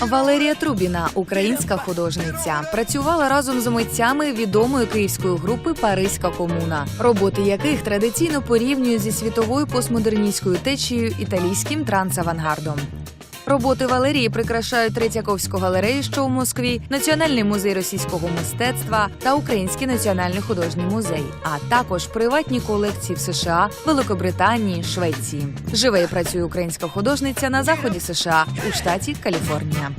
Валерія Трубіна, українська художниця, працювала разом з митцями відомої київської групи Паризька комуна, роботи яких традиційно порівнюють зі світовою постмодерністською течією італійським трансавангардом. Роботи Валерії прикрашають Третьяковську галерею, що у Москві, Національний музей російського мистецтва та Український національний художній музей, а також приватні колекції в США, Великобританії, Швеції. Живе і працює українська художниця на заході США у штаті Каліфорнія.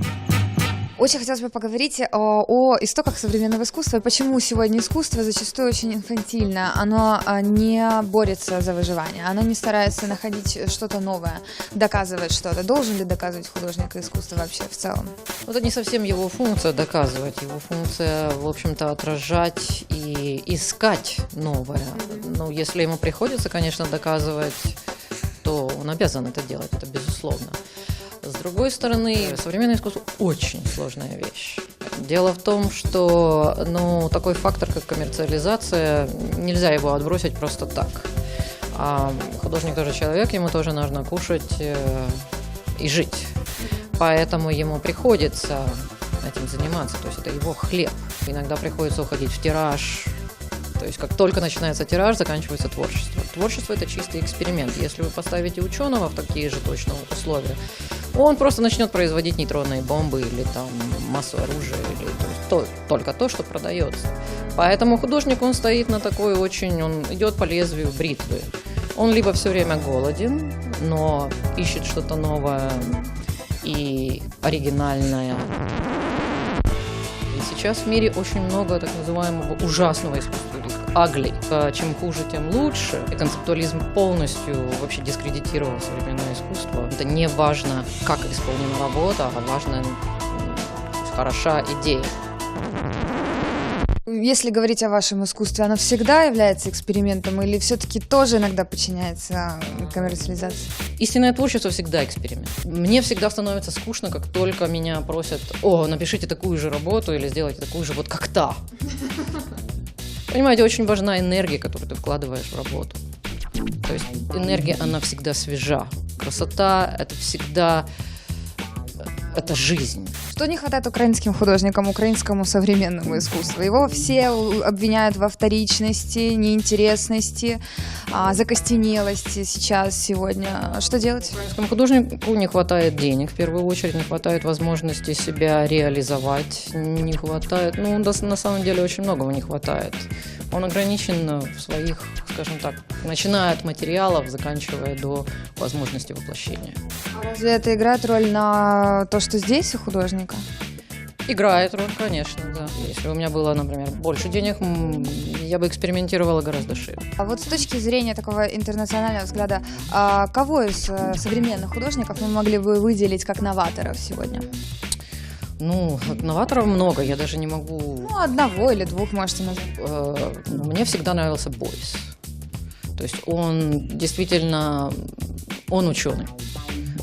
Очень хотелось бы поговорить о, о истоках современного искусства и почему сегодня искусство зачастую очень инфантильно. Оно а, не борется за выживание, оно не старается находить что-то новое, доказывать что-то. Должен ли доказывать художник искусство вообще в целом? Ну, Это не совсем его функция доказывать. Его функция, в общем-то, отражать и искать новое. Ну, если ему приходится, конечно, доказывать, то он обязан это делать, это безусловно. С другой стороны, современное искусство очень сложная вещь. Дело в том, что ну, такой фактор, как коммерциализация, нельзя его отбросить просто так. А художник тоже человек, ему тоже нужно кушать э, и жить. Поэтому ему приходится этим заниматься, то есть это его хлеб. Иногда приходится уходить в тираж. То есть как только начинается тираж, заканчивается творчество. Творчество – это чистый эксперимент. Если вы поставите ученого в такие же точно условия, он просто начнет производить нейтронные бомбы или там массу оружия, или то только то, что продается. Поэтому художник, он стоит на такой очень, он идет по лезвию бритвы. Он либо все время голоден, но ищет что-то новое и оригинальное. И сейчас в мире очень много так называемого ужасного искусства, ugly. А Чем хуже, тем лучше. И концептуализм полностью вообще дискредитировал современное искусство. Это не важно, как исполнена работа, а важно, хороша идея. Если говорить о вашем искусстве, оно всегда является экспериментом или все-таки тоже иногда подчиняется коммерциализации? Истинное творчество всегда эксперимент. Мне всегда становится скучно, как только меня просят, о, напишите такую же работу или сделайте такую же вот как та. Понимаете, очень важна энергия, которую ты вкладываешь в работу. То есть энергия, она всегда свежа. Красота – это всегда это жизнь. Что не хватает украинским художникам, украинскому современному искусству? Его все обвиняют во вторичности, неинтересности, а, закостенелости сейчас, сегодня. Что делать? Украинскому художнику не хватает денег, в первую очередь, не хватает возможности себя реализовать, не хватает, ну, на самом деле очень многого не хватает. Он ограничен в своих, скажем так, начиная от материалов, заканчивая до возможности воплощения. А Разве это играет роль на то, что здесь у художника? Играет роль, конечно, да. Если у меня было, например, больше денег, я бы экспериментировала гораздо шире. А вот с точки зрения такого интернационального взгляда, а кого из э, современных художников мы могли бы выделить как новаторов сегодня? Ну, новаторов много, я даже не могу Ну, одного или двух можете назвать. э, мне всегда нравился Бойс. То есть он действительно, он ученый.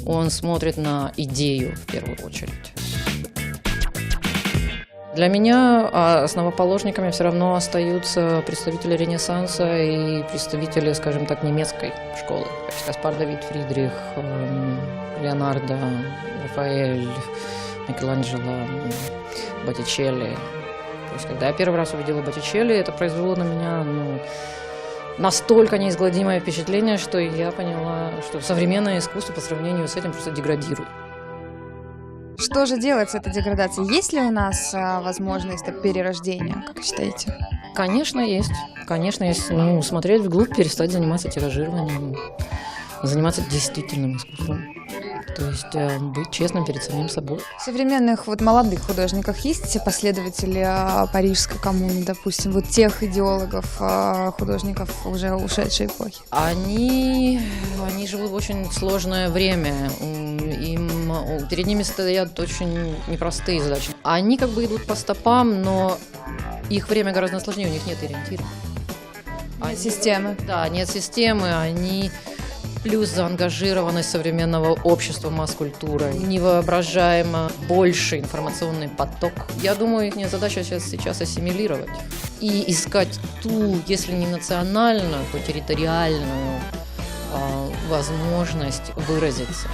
Он смотрит на идею в первую очередь. Для меня а, основоположниками все равно остаются представители Ренессанса и представители, скажем так, немецкой школы. Каспар Давид Фридрих, эм, Леонардо, Рафаэль, Микеланджело, Боттичелли. То есть, когда я первый раз увидела Боттичелли, это произвело на меня ну, настолько неизгладимое впечатление, что я поняла, что современное искусство по сравнению с этим просто деградирует. Что же делать с этой деградацией? Есть ли у нас а, возможность перерождения, как считаете? Конечно, есть. Конечно, есть. Ну, смотреть вглубь, перестать заниматься тиражированием, заниматься действительным искусством. То есть э, быть честным перед самим собой. В современных вот молодых художниках есть те последователи а, парижской коммуны, допустим, вот тех идеологов а, художников уже ушедшей эпохи? Они, они живут в очень сложное время. Им, перед ними стоят очень непростые задачи. Они как бы идут по стопам, но их время гораздо сложнее, у них нет ориентира. Нет системы. Да, нет системы, они плюс заангажированность современного общества масс-культурой, невоображаемо больший информационный поток. Я думаю, их задача сейчас, сейчас ассимилировать и искать ту, если не национальную, то территориальную а, возможность выразиться.